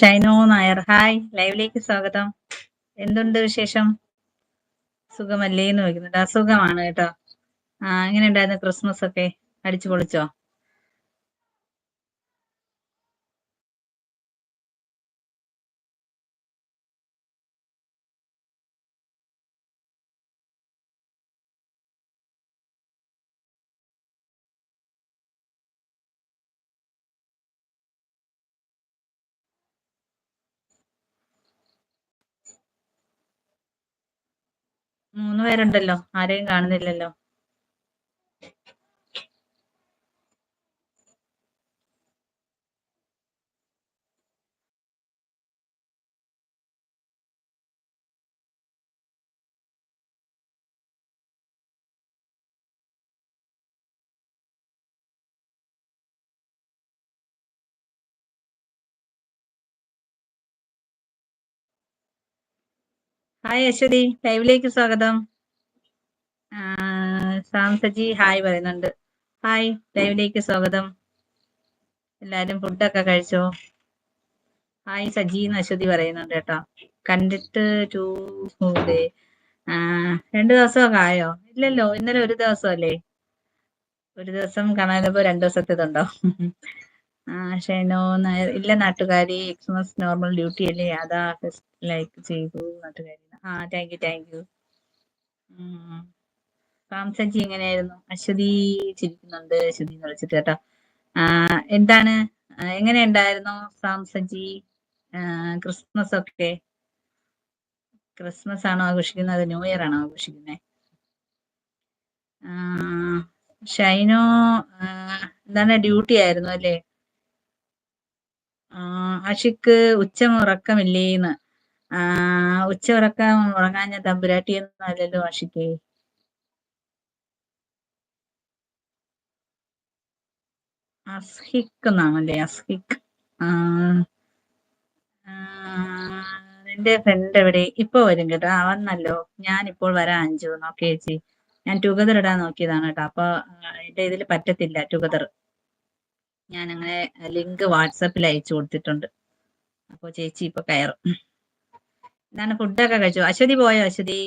Shino Nair. Hi ലൈവിലേക്ക് സ്വാഗതം. എന്തുണ്ട് വിശേഷം? സുഖമല്ലേ എന്ന് ചോദിക്കുന്നുണ്ട്. അസുഖമാണ് കേട്ടോ. ആ എങ്ങനെ ഉണ്ടായിരുന്നു ക്രിസ്മസ് ഒക്കെ? അടിച്ചു പൊളിച്ചോ മൂന്ന് പേരുണ്ടല്ലോ. ആരെയും കാണുന്നില്ലല്ലോ. ഹായ് അശ്വതി. ലൈവിലേക്ക് സ്വാഗതം. സാം സജി ഹായ് പറയുന്നുണ്ട്. ഹായ് ലൈവിലേക്ക് സ്വാഗതം. എല്ലാരും ഫുഡൊക്കെ കഴിച്ചോ? ഹായ് സജി എന്ന് അശ്വതി പറയുന്നുണ്ട് കേട്ടോ. കണ്ടിട്ട് ടൂ ഡേ രണ്ടു ദിവസമൊക്കെ ആയോ? ഇല്ലല്ലോ ഇന്നലെ ഒരു ദിവസമല്ലേ? ഒരു ദിവസം കാണാനപ്പോ രണ്ടു ദിവസത്തേതുണ്ടോ ഷെനോ ഇല്ല നാട്ടുകാരി എക്സ്മസ് നോർമൽ ഡ്യൂട്ടി അല്ലേ? അതാ ലൈക്ക് ചെയ്തു നാട്ടുകാരി. ആ thank you thank you Saji എങ്ങനെയായിരുന്നു? അശ്വതി ചിരിക്കുന്നുണ്ട്. അശ്വതി എന്ന് വിളിച്ചിട്ട് കേട്ടോ. എന്താണ്? എങ്ങനെ ഉണ്ടായിരുന്നു ക്രിസ്മസ് ഒക്കെ? ക്രിസ്മസ് ആണോ ആഘോഷിക്കുന്നത്? ന്യൂ ഇയർ ആണോ ആഘോഷിക്കുന്നത് ഷൈനോ എന്താണ് ഡ്യൂട്ടി ആയിരുന്നു അല്ലേ? അഷിക്ക് ഉച്ച ഉറക്കമില്ലേന്ന്. ഉച്ച ഉറക്കം ഉറങ്ങാഞ്ഞ തമ്പുരാട്ടി എന്നല്ലല്ലോ അല്ലല്ലോ അസ്ഹിക് എന്നാണല്ലേ ആ, നിന്റെ ഫ്രണ്ട് എവിടെ? ഇപ്പൊ വരും കേട്ടോ. ആ വന്നല്ലോ. ഞാൻ ഇപ്പോൾ വരാം അഞ്ചു നോക്കി ചേച്ചി. ഞാൻ ടുഗദർ ഇടാൻ നോക്കിയതാണ് കേട്ടോ. അപ്പൊ എന്റെ ഇതിൽ പറ്റത്തില്ല ടുഗദർ ഞാൻ അങ്ങനെ ലിങ്ക് വാട്സപ്പിൽ അയച്ചു കൊടുത്തിട്ടുണ്ട്. അപ്പൊ ചേച്ചി ഇപ്പൊ കയറും. എന്താണ് ഫുഡൊക്കെ കഴിച്ചു? അശ്വതി പോയോ? അശ്വതി?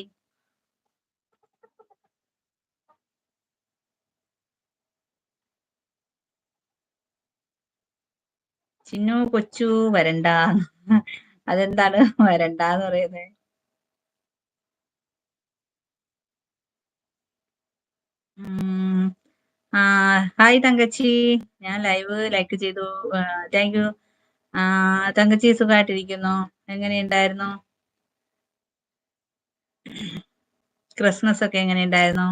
ചിന്നു കൊച്ചു വരണ്ട. അതെന്താണ് വരണ്ടാന്ന് പറയുന്നത് ആ ഹായ് തങ്കച്ചി. ഞാൻ ലൈവ് ലൈക്ക് ചെയ്തു. Thank you. ആ തങ്കച്ചി സുഖമായിട്ടിരിക്കുന്നു എങ്ങനെയുണ്ടായിരുന്നു? ക്രിസ്മസ് ഒക്കെ എങ്ങനെയുണ്ടായിരുന്നു?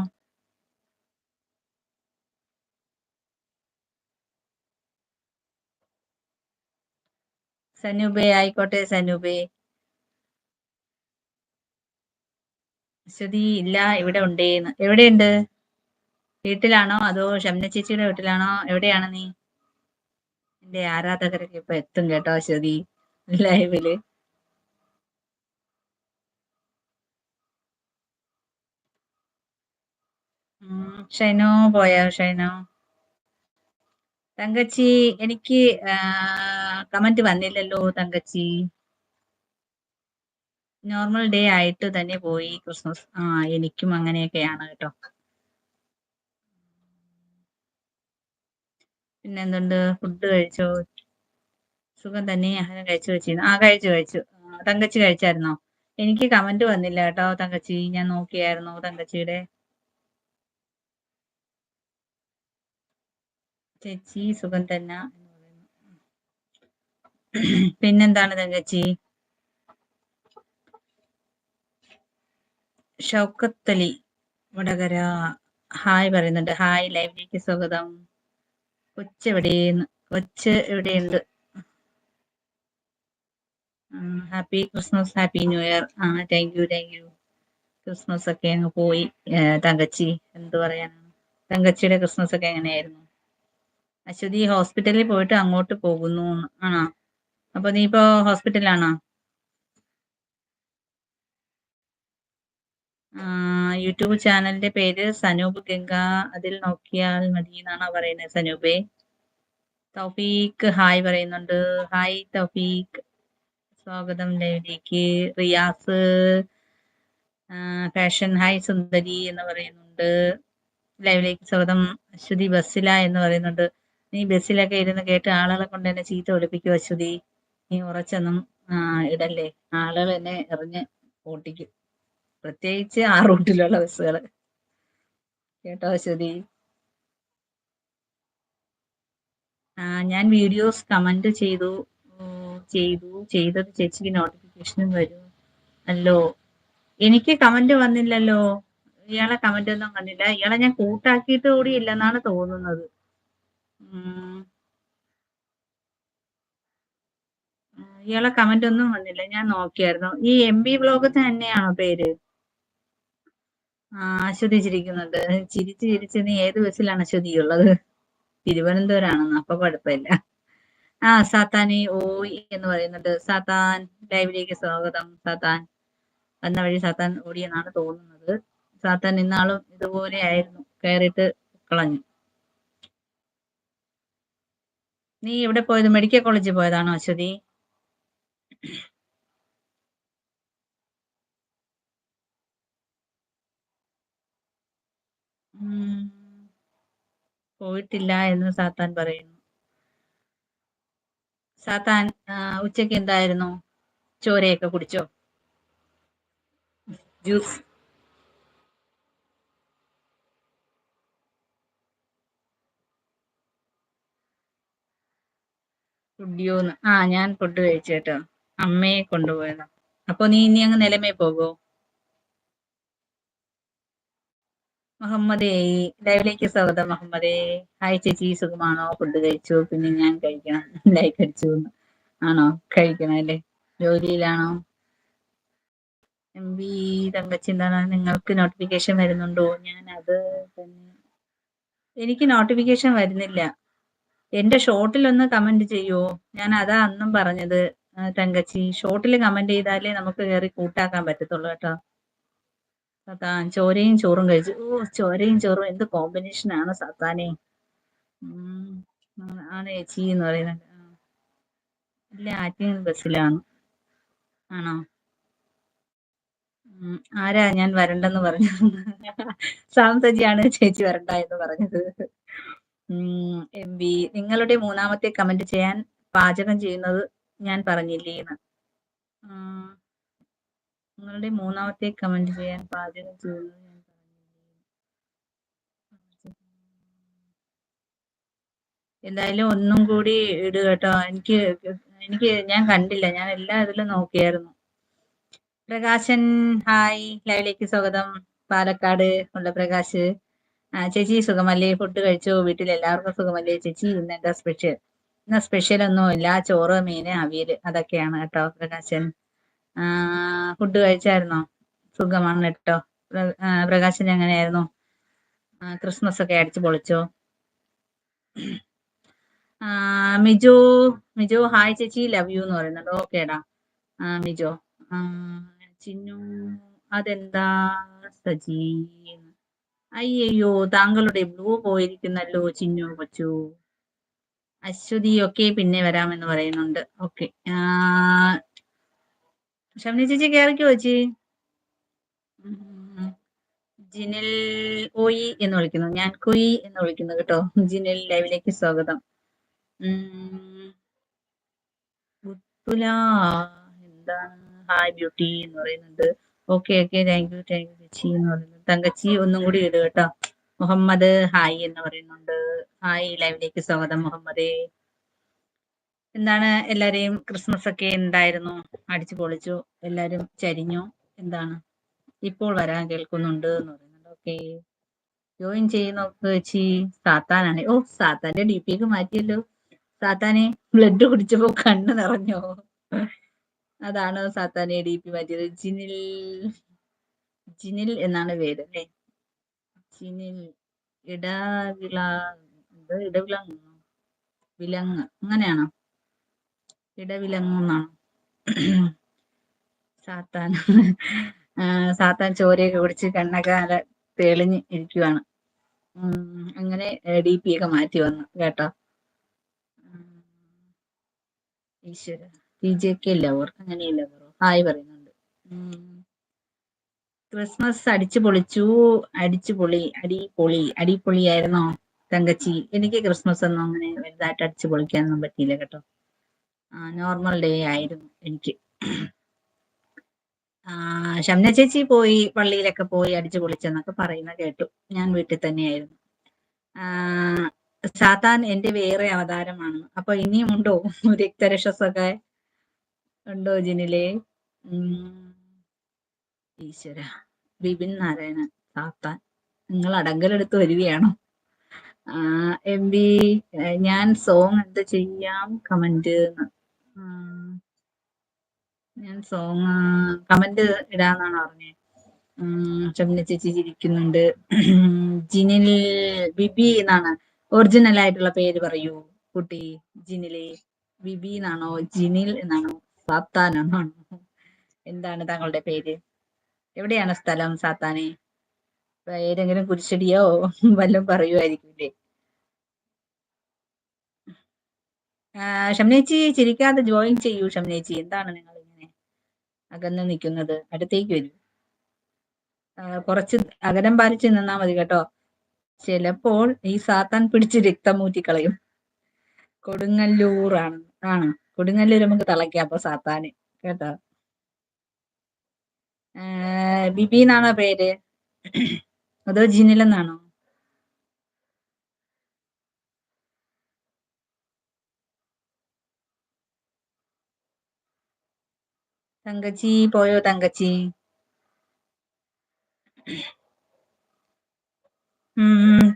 സനൂപേ ആയിക്കോട്ടെ സനൂപേ. അശ്വതി ഇല്ല ഇവിടെ ഉണ്ടേന്ന്. എവിടെയുണ്ട്? വീട്ടിലാണോ അതോ ഷംന ചേച്ചിയുടെ വീട്ടിലാണോ? എവിടെയാണ് നീ? എന്റെ ആരാധകരൊക്കെ ഇപ്പൊ എത്തും കേട്ടോ അശ്വതി ലൈവിൽ. ഷൈനോ പോയോ? ഷൈനോ? തങ്കച്ചി എനിക്ക് കമന്റ് വന്നില്ലല്ലോ തങ്കച്ചി. നോർമൽ ഡേ ആയിട്ട് തന്നെ പോയി ക്രിസ്മസ് ആ എനിക്കും അങ്ങനെയൊക്കെയാണ് കേട്ടോ. പിന്നെ എന്തുണ്ട് ഫുഡ് കഴിച്ചോ? സുഖം തന്നെ. ആഹാരം കഴിച്ചു വെച്ചിരുന്നു. ആ കഴിച്ചു കഴിച്ചു. തങ്കച്ചി കഴിച്ചായിരുന്നോ? എനിക്ക് കമന്റ് വന്നില്ല കേട്ടോ തങ്കച്ചി. ഞാൻ നോക്കിയായിരുന്നു തങ്കച്ചിയുടെ. ചേച്ചി സുഖം തന്നെ. എന്ന് പറയുന്നു പിന്നെന്താണ് തങ്കച്ചി? ഷൗക്കത്തലി വടകര. ഹായ് പറയുന്നുണ്ട്. ഹായ് ലൈവിലേക്ക് സ്വാഗതം. കൊച്ച് എവിടെയെന്ന് കൊച്ച് എവിടെയുണ്ട്? Happy Christmas happy new year. ആ thank you thank you Christmas ഒക്കെ അങ്ങ് പോയി. തങ്കച്ചി എന്തു പറയാനാണ്? തങ്കച്ചിയുടെ ക്രിസ്മസ് ഒക്കെ എങ്ങനെയായിരുന്നു? അശ്വതി ഹോസ്പിറ്റലിൽ പോയിട്ട് അങ്ങോട്ട് പോകുന്നു ആണോ? അപ്പൊ നീ ഇപ്പോ ഹോസ്പിറ്റലാണോ യൂട്യൂബ് ചാനലിന്റെ പേര് സനൂപ് ഗംഗ. അതിൽ നോക്കിയാൽ മതി എന്നാണോ പറയുന്നത് സനൂപേ? തൗഫീഖ് ഹായ് പറയുന്നുണ്ട്. ഹായ് തൗഫീഖ്. സ്വാഗതം ലൈവിലേക്ക്. റിയാസ് ഫാഷൻ ഹായ് സുന്ദരി എന്ന് പറയുന്നുണ്ട്. ലൈവിലേക്ക് സ്വാഗതം. അശ്വതി ബസ്സില എന്ന് പറയുന്നുണ്ട്. നീ ബസ്സിലൊക്കെ ഇരുന്ന് കേട്ട് ആളുകളെ കൊണ്ട് എന്നെ ചീത്ത ഒളിപ്പിക്കും അശ്വതി നീ ഉറച്ചൊന്നും ഇടല്ലേ? ആളുകൾ എന്നെ എറിഞ്ഞ് ഓട്ടിക്കും. പ്രത്യേകിച്ച് ആ റൂട്ടിലുള്ള ബസ്സുകൾ കേട്ടോ അശ്വതി ആ, ഞാൻ വീഡിയോസ് കമന്റ് ചെയ്തു. ചെയ്തു. ചെയ്തത് ചേച്ചിക്ക് നോട്ടിഫിക്കേഷനും വരും. അല്ലോ? എനിക്ക് കമന്റ് വന്നില്ലല്ലോ. ഇയാളെ കമന്റ് ഒന്നും വന്നില്ല. ഇയാളെ ഞാൻ കൂട്ടാക്കിയിട്ട് കൂടി ഇല്ലെന്നാണ് തോന്നുന്നത്. ഇയാളെ കമന്റ് ഒന്നും വന്നില്ല. ഞാൻ നോക്കിയായിരുന്നു. ഈ എം ബി ബ്ലോഗ് തന്നെയാണോ പേര്? ആസ്വദിച്ചിരിക്കുന്നുണ്ട് ചിരിച്ച് ചിരിച്ച് നീ ഏത് ബസ്സിലാണ് അശ്വതിയുള്ളത് തിരുവനന്തപുരമാണെന്ന്. അപ്പൊ കുഴപ്പമില്ല. ആ സാത്താനി ഓയ് എന്ന് പറയുന്നുണ്ട്. സാത്താൻ ലൈവിലേക്ക് സ്വാഗതം. സാത്താൻ വന്ന വഴി സാത്താൻ ഓടിയെന്നാണ് തോന്നുന്നത്. സാത്താൻ ഇന്നാളും ഇതുപോലെ ആയിരുന്നു. കയറിയിട്ട് കളഞ്ഞു. നീ ഇവിടെ പോയത്? മെഡിക്കൽ കോളേജിൽ പോയതാണോ അശ്വതി പോയിട്ടില്ല എന്ന് സാത്താൻ പറയുന്നു. സാത്താൻ ഉച്ചയ്ക്ക് എന്തായിരുന്നു? ചോരയൊക്കെ കുടിച്ചോ? ജ്യൂസ്. കുടിയോന്ന്. ആ ഞാൻ ഫുഡ് കഴിച്ചു കേട്ടോ. അമ്മയെ കൊണ്ടുപോയതാ. അപ്പൊ നീ ഇനി അങ്ങ് നിലമേ പോകോ. മുഹമ്മദേ ലൈവിലേക്ക് സ്വാഗതം മുഹമ്മദേ. ഹായ് ചേച്ചി സുഖമാണോ? ഫുഡ് കഴിച്ചു പിന്നെ ഞാൻ കഴിക്കണം. ലൈക്ക് അടിച്ചു. ആണോ? കഴിക്കണം അല്ലേ? ജോലിയിലാണോ? എം ബി തങ്കച്ചിന്താണ് നിങ്ങൾക്ക് നോട്ടിഫിക്കേഷൻ വരുന്നുണ്ടോ? ഞാൻ അത് തന്നെ എനിക്ക് നോട്ടിഫിക്കേഷൻ വരുന്നില്ല. എന്റെ ഷോർട്ടിൽ ഒന്ന് കമന്റ് ചെയ്യുവോ ഞാൻ അതാ അന്നും പറഞ്ഞത് തങ്കച്ചി. ഷോർട്ടിൽ കമന്റ് ചെയ്താലേ നമുക്ക് കയറി കൂട്ടാക്കാൻ പറ്റത്തുള്ളൂ കേട്ടോ. സത്താൻ ചോരയും ചോറും കഴിച്ചു. ഓ ചോരയും ചോറും. എന്ത് കോമ്പിനേഷൻ ആണ് സത്താനെ ആണ് ചേച്ചി എന്ന് പറയുന്നത്. ഇല്ല ആറ്റിങ് ബസ്സിലാണ്. ആണോ? ആരാ ഞാൻ വരണ്ടെന്ന് പറഞ്ഞു സാംസജിയാണ് ചേച്ചി വരണ്ട എന്ന് പറഞ്ഞത്. എം വി നിങ്ങളുടെ മൂന്നാമത്തെ കമന്റ് ചെയ്യാൻ പാചകം ചെയ്യുന്നത് ഞാൻ പറഞ്ഞില്ലേ എന്ന്. നിങ്ങളുടെ മൂന്നാമത്തെ കമന്റ് ചെയ്യാൻ പാചകം ചെയ്യുന്നത് ഞാൻ എന്തായാലും ഒന്നും കൂടി ഇടുക കേട്ടോ. എനിക്ക് എനിക്ക് ഞാൻ കണ്ടില്ല. ഞാൻ എല്ലാ ഇതിലും നോക്കിയായിരുന്നു. പ്രകാശൻ ഹായ്. ലൈവിലേക്ക് സ്വാഗതം. പാലക്കാട് ഉള്ള പ്രകാശ്. ആ, ചേച്ചി സുഖമല്ലേ? ഫുഡ് കഴിച്ചു? വീട്ടിൽ എല്ലാവർക്കും സുഖമല്ലേ ചേച്ചി? ഇന്ന് എന്താ സ്പെഷ്യൽ ഇന്ന് സ്പെഷ്യൽ ഒന്നും ഇല്ല. ചോറ് മീന് അവിയൽ അതൊക്കെയാണ് കേട്ടോ പ്രകാശൻ. ഫുഡ് കഴിച്ചായിരുന്നോ? സുഖമാണ് കേട്ടോ. പ്രകാശൻ എങ്ങനെയായിരുന്നു? ക്രിസ്മസ് ഒക്കെ അടിച്ചു പൊളിച്ചോ? മിജോ മിജോ ഹായ് ചേച്ചി ലവ് യു എന്ന് പറയുന്നുണ്ട്. ഓക്കേടാ മിജു. ചിന്നു അതെന്താ? സജി അയ്യയ്യോ താങ്കളുടെ ബ്ലൂ പോയിരിക്കുന്നല്ലോ ചിന്നു കൊച്ചു. അശ്വതി ഒക്കെ പിന്നെ വരാമെന്ന് പറയുന്നുണ്ട്. ഓക്കെ. ഷംനി ചേച്ചി കേറിക്കോ ചേച്ചി. ജിനിൽ ഓയി എന്ന് വിളിക്കുന്നു. ഞാൻ കൊയി എന്ന് വിളിക്കുന്നു കേട്ടോ. ജിനിൽ ലൈവിലേക്ക് സ്വാഗതം. എന്താണ്? ഹായ് ബ്യൂട്ടി എന്ന് പറയുന്നുണ്ട്. Okay okay thank you thank you ചേച്ചി എന്ന് പറയുന്നു. തങ്കച്ചി ഒന്നും കൂടി ഇട് കേട്ടോ. മുഹമ്മദ് ഹായ് എന്ന് പറയുന്നുണ്ട്. ഹായ് ലൈവിലേക്ക് സ്വാഗതം മുഹമ്മദേ. എന്താണ് എല്ലാരെയും ക്രിസ്മസ് ഒക്കെ ഉണ്ടായിരുന്നു അടിച്ചു പൊളിച്ചു എല്ലാരും ചരിഞ്ഞു. എന്താണ്? ഇപ്പോൾ വരാൻ കേൾക്കുന്നുണ്ട് എന്ന് പറയുന്നുണ്ട്. ഓക്കെ ജോയിൻ ചെയ്യുന്ന ചേച്ചി സാത്താനാണ്. ഓ സാത്താന്റെ ഡി മാറ്റിയല്ലോ. സാത്താനെ ബ്ലഡ് കുടിച്ചപ്പോ കണ്ണ് നിറഞ്ഞോ? അതാണ് സാത്താനെ ഡി പി മാറ്റിയത്. ജിനിൽ ജിനിൽ എന്നാണ് പേര് അല്ലേ? ജിനിൽ ഇടവിള എന്തോ ഇടവിളങ്ങ് വിലങ്ങ് അങ്ങനെയാണോ? ഇടവിലങ്ങെന്നാണോ സാത്താൻ ആ, സാത്താൻ ചോരയൊക്കെ കുടിച്ച് കണ്ണൊക്കെ തെളിഞ്ഞ് ഇരിക്കുവാണ്. അങ്ങനെ ഡി പി ഒക്കെ മാറ്റി വന്നു കേട്ടോ. ഈശ്വര. ടി ജെ കെ ഇല്ല? അങ്ങനെയല്ല ഹായ് പറയുന്നുണ്ട്. ക്രിസ്മസ് അടിച്ചു പൊളിച്ചു. അടിച്ചു പൊളി. അടി പൊളി. അടി അടിപൊളിയായിരുന്നോ തങ്കച്ചി. എനിക്ക് ക്രിസ്മസ് ഒന്നും അങ്ങനെ വലുതായിട്ട് അടിച്ചു പൊളിക്കാനൊന്നും പറ്റിയില്ല കേട്ടോ. നോർമൽ ഡേ ആയിരുന്നു എനിക്ക്. ഷംന ചേച്ചി പോയി പള്ളിയിലൊക്കെ പോയി അടിച്ചു പൊളിച്ചെന്നൊക്കെ പറയുന്ന കേട്ടു. ഞാൻ വീട്ടിൽ തന്നെയായിരുന്നു. സാത്താൻ എന്റെ വേറെ അവതാരമാണ്. അപ്പൊ ഇനിയും ഉണ്ടോ? രക്തരക്ഷസൊക്കെ ഉണ്ടോ ജിനിലെ ഈശ്വര. ബിപിൻ നാരായണൻ താത്താൻ. നിങ്ങൾ അടങ്കലെടുത്ത് വരികയാണോ? എം ബി ഞാൻ സോങ് എന്ത് ചെയ്യാം? കമന്റ് ഞാൻ സോങ് കമന്റ് ഇടാന്നാണ് പറഞ്ഞത് ഷംന ചേച്ചി ചിരിക്കുന്നുണ്ട്. ജിനിൽ ബിബി എന്നാണ്. ഒറിജിനൽ ആയിട്ടുള്ള പേര് പറയൂ കുട്ടി. ജിനിലെ ബിബി എന്നാണോ? ജിനിൽ എന്നാണോ? സാത്താൻ എന്നാണോ എന്താണ് താങ്കളുടെ പേര്? എവിടെയാണ് സ്ഥലം സാത്താനെ? ഏതെങ്കിലും കുരിശടിയോ വല്ലതും പറയുമായിരിക്കില്ലേ ഷംനേച്ചി ചിരിക്കാതെ ജോയിൻ ചെയ്യൂ ഷംനേച്ചി. എന്താണ് നിങ്ങൾ ഇങ്ങനെ അകന്ന് നിൽക്കുന്നത്? അടുത്തേക്ക് വരൂ. കുറച്ച് അകലം പാലിച്ച് നിന്നാ മതി കേട്ടോ. ചിലപ്പോൾ ഈ സാത്താൻ പിടിച്ച് രക്തം ഊറ്റിക്കളയും. കൊടുങ്ങല്ലൂർ ആണ്. ആണ്? കൊടുങ്ങല്ലൂർ നമുക്ക് തിളയ്ക്കാം അപ്പൊ സാത്താന് കേട്ടോ? ബിബി എന്നാണോ പേര്? അതോ ജിനിൽ എന്നാണോ തങ്കച്ചി പോയോ തങ്കച്ചി?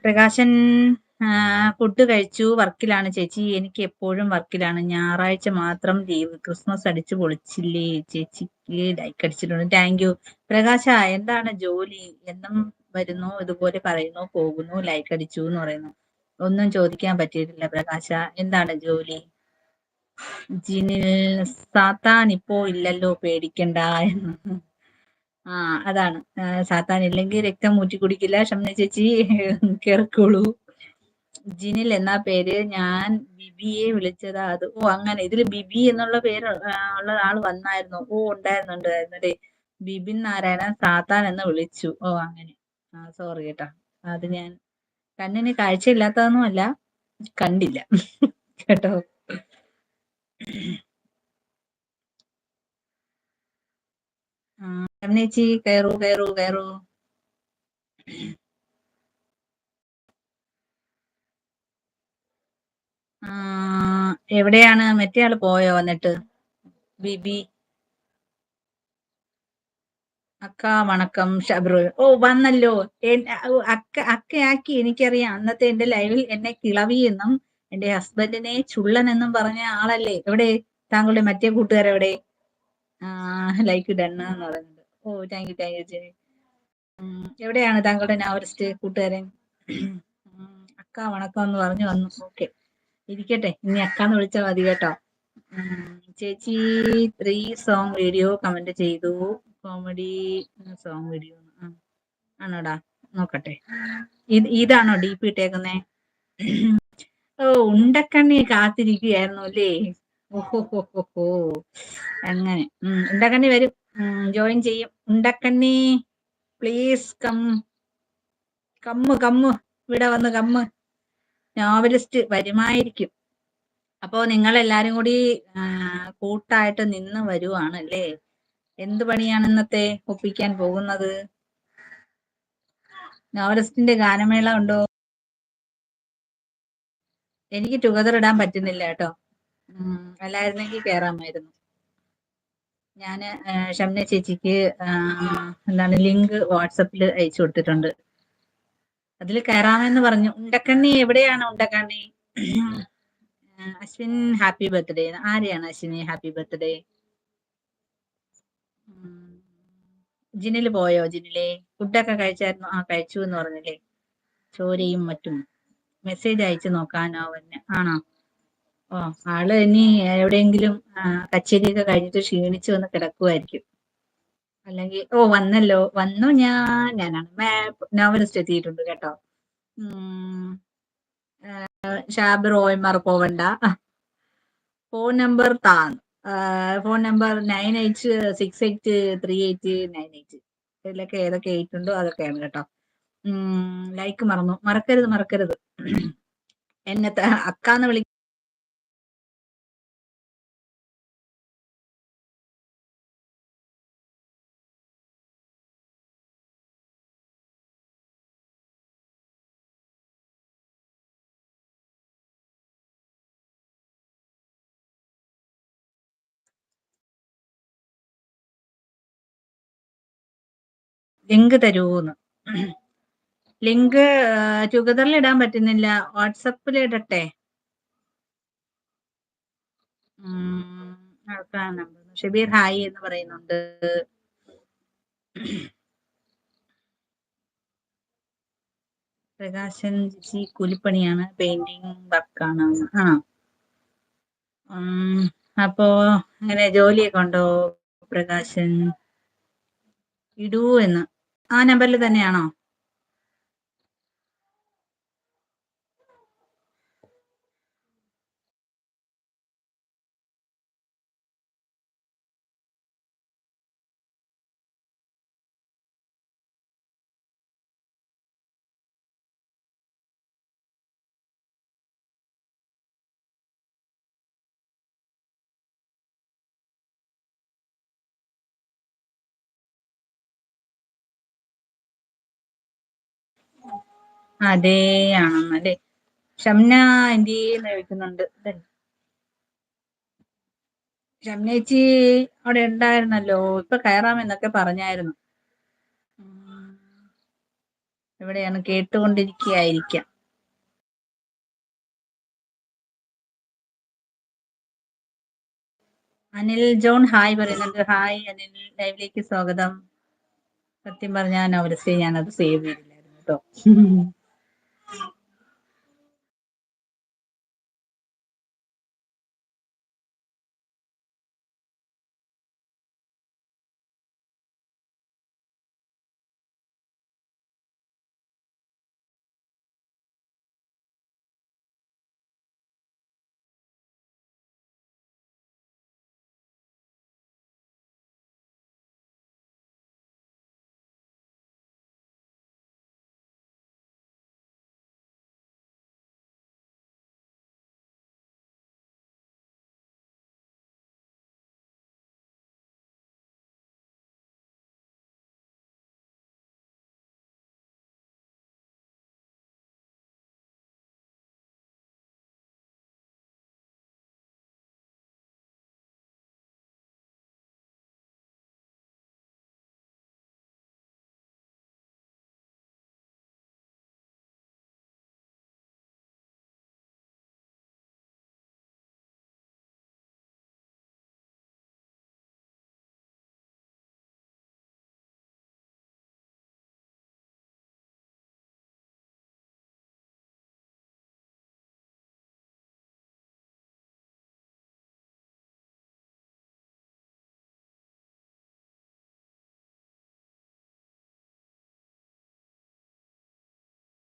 പ്രകാശൻ ഫുഡ് കഴിച്ചു വർക്കിലാണ് ചേച്ചി. എനിക്ക് എപ്പോഴും വർക്കിലാണ്. ഞായറാഴ്ച മാത്രം ലീവ്. ക്രിസ്മസ് അടിച്ചു പൊളിച്ചില്ലേ ചേച്ചിക്ക്? ലൈക്ക് അടിച്ചിട്ടുണ്ട്. താങ്ക് യു പ്രകാശ എന്താണ് ജോലി? എന്നും വരുന്നു ഇതുപോലെ പറയുന്നു പോകുന്നു ലൈക്ക് അടിച്ചു എന്ന് പറയുന്നു. ഒന്നും ചോദിക്കാൻ പറ്റിയിട്ടില്ല പ്രകാശ. എന്താണ് ജോലി? ജിനിൽ സാത്താൻ ഇപ്പോ ഇല്ലല്ലോ പേടിക്കണ്ട എന്ന്. ആ അതാണ്. സാത്താൻ ഇല്ലെങ്കിൽ രക്തം മൂറ്റി കുടിക്കില്ല ഷംന ചേച്ചി. കേറിക്കോളൂ ജിനിൽ എന്ന പേര് ഞാൻ ബിബിയെ വിളിച്ചതാ. അത് ഓ അങ്ങനെ. ഇതിൽ ബിബി എന്നുള്ള പേര് ഉള്ള ആൾ വന്നായിരുന്നു. ഓ ഉണ്ടായിരുന്നു എന്നിട്ട് ബിബിൻ നാരായണൻ സാത്താൻ എന്ന് വിളിച്ചു. ഓ അങ്ങനെ. ആ സോറി കേട്ടോ. അത് ഞാൻ കണ്ണിന് കാഴ്ചയില്ലാത്തതൊന്നും അല്ല. കണ്ടില്ല. കേട്ടോ? ആ രമണേച്ചി കയറൂ കയറൂ കയറൂ. എവിടെയാണ് മറ്റേ ആൾ പോയോ വന്നിട്ട്? ബിബി. അക്ക വണക്കം ഷബ്രു. ഓ വന്നല്ലോ. അക്ക അക്കയാക്കി. എനിക്കറിയാം. അന്നത്തെ എന്റെ ലൈവിൽ എന്നെ കിളവി എന്നും എന്റെ ഹസ്ബൻഡിനെ ചുള്ളൻ എന്നും പറഞ്ഞ ആളല്ലേ. എവിടെ? താങ്കളുടെ മറ്റേ കൂട്ടുകാരെവിടെ ലൈക്ക് ഡണ്ണ് എന്ന് പറയുന്നത് ഓ thank you thank you Jani എവിടെയാണ് താങ്കളുടെ നോവലിസ്റ്റ് കൂട്ടുകാരൻ? അക്ക വണക്കം എന്ന് പറഞ്ഞു വന്നു. ഓക്കെ. ഇരിക്കട്ടെ. ഇനി അക്കാന്ന് വിളിച്ചാൽ മതി കേട്ടോ. ചേച്ചി ത്രീ സോങ് വീഡിയോ കമന്റ് ചെയ്തു. കോമഡി സോങ് വീഡിയോ ആണോടാ? നോക്കട്ടെ. ഇത് ഇതാണോ ഡി പി ഇട്ടേക്കുന്നേ? ഓ ഉണ്ടക്കണ്ണി കാത്തിരിക്കുകയായിരുന്നു അല്ലേ? ഓഹോ അങ്ങനെ. ഉണ്ടക്കണ്ണി വരും. ജോയിൻ ചെയ്യും. ഉണ്ടക്കണ്ണി പ്ലീസ് കം കമ്മ് കമ്മ്. ഇവിടെ വന്ന് കമ്മ്. നോവലിസ്റ്റ് വരുമായിരിക്കും. അപ്പോ നിങ്ങൾ എല്ലാരും കൂടി കൂട്ടായിട്ട് നിന്ന് വരുവാണ് അല്ലേ? എന്ത് പണിയാണ് ഇന്നത്തെ ഒപ്പിക്കാൻ പോകുന്നത്? നോവലിസ്റ്റിന്റെ ഗാനമേള ഉണ്ടോ? എനിക്ക് ടുഗദർ ഇടാൻ പറ്റുന്നില്ല കേട്ടോ. അല്ലായിരുന്നെങ്കിൽ കേറാമായിരുന്നു. ഞാൻ ഷംന ചേച്ചിക്ക് എന്താണ് ലിങ്ക് വാട്സപ്പിൽ അയച്ചു കൊടുത്തിട്ടുണ്ട്. അതിൽ കയറാമെന്ന് പറഞ്ഞു. ഉണ്ടക്കണ്ണി എവിടെയാണ് ഉണ്ടക്കണ്ണി? Ashwin happy birthday. ആരെയാണ് അശ്വിനി ഹാപ്പി ബർത്ത്ഡേ? ജിനിൽ പോയോ? ജിനിലെ ഫുഡൊക്കെ കഴിച്ചായിരുന്നു? ആ കഴിച്ചു എന്ന് പറഞ്ഞില്ലേ? ചോരയും മറ്റും. മെസ്സേജ് അയച്ചു നോക്കാനോ പിന്നെ ആണോ? ഓ ആൾ ഇനി എവിടെയെങ്കിലും കച്ചേരിയൊക്കെ കഴിഞ്ഞിട്ട് ക്ഷീണിച്ചു വന്ന് കിടക്കുമായിരിക്കും അല്ലെങ്കിൽ ഓ വന്നല്ലോ. വന്നു ഞാൻ. ഞാനാണ് മാപ്പ് നോവലിസ്റ്റ് എത്തിയിട്ടുണ്ട് കേട്ടോ. ഷാബ് റോയ്മാർ പോവണ്ട ഫോൺ നമ്പർ താന്ന് phone number nine eight six eight three eight nine eight. ഇതിലൊക്കെ ഏതൊക്കെ എയ്റ്റ് അതൊക്കെയാണ് കേട്ടോ. ലൈക്ക് മറന്നു. മറക്കരുത് മറക്കരുത്. എന്നെ അക്കാന്ന് വിളി ലിങ്ക് തരൂന്ന് ലിങ്ക് ടുഗദറിൽ ഇടാൻ പറ്റുന്നില്ല. വാട്സപ്പിൽ ഇടട്ടെ? ഷബീർ ഹായ് എന്ന് പറയുന്നുണ്ട്. പ്രകാശൻ ജി കൂലിപ്പണിയാണ് പെയിന്റിങ് വർക്കാണ്. ആ. അപ്പോ അങ്ങനെ ജോലിയൊക്കെ ഉണ്ടോ പ്രകാശൻ? ഇടൂ എന്ന്. ആ നമ്പറിൽ തന്നെയാണോ? അതേ ആണെന്നല്ലേ ഷംന എന്തിയെന്ന് ചോദിക്കുന്നുണ്ട്. ഷംനേച്ചി അവിടെ ഉണ്ടായിരുന്നല്ലോ. ഇപ്പൊ കയറാമെന്നൊക്കെ പറഞ്ഞായിരുന്നു. ഇവിടെയാണ് കേട്ടുകൊണ്ടിരിക്കുകയായിരിക്കാം. അനിൽ ജോൺ ഹായ് പറയുന്നുണ്ട്. ഹായ് അനിൽ. ലൈവിലേക്ക് സ്വാഗതം. സത്യം പറഞ്ഞാൽ ഞാൻ ഞാനത് സേവ് ചെയ്തില്ലായിരുന്നു കേട്ടോ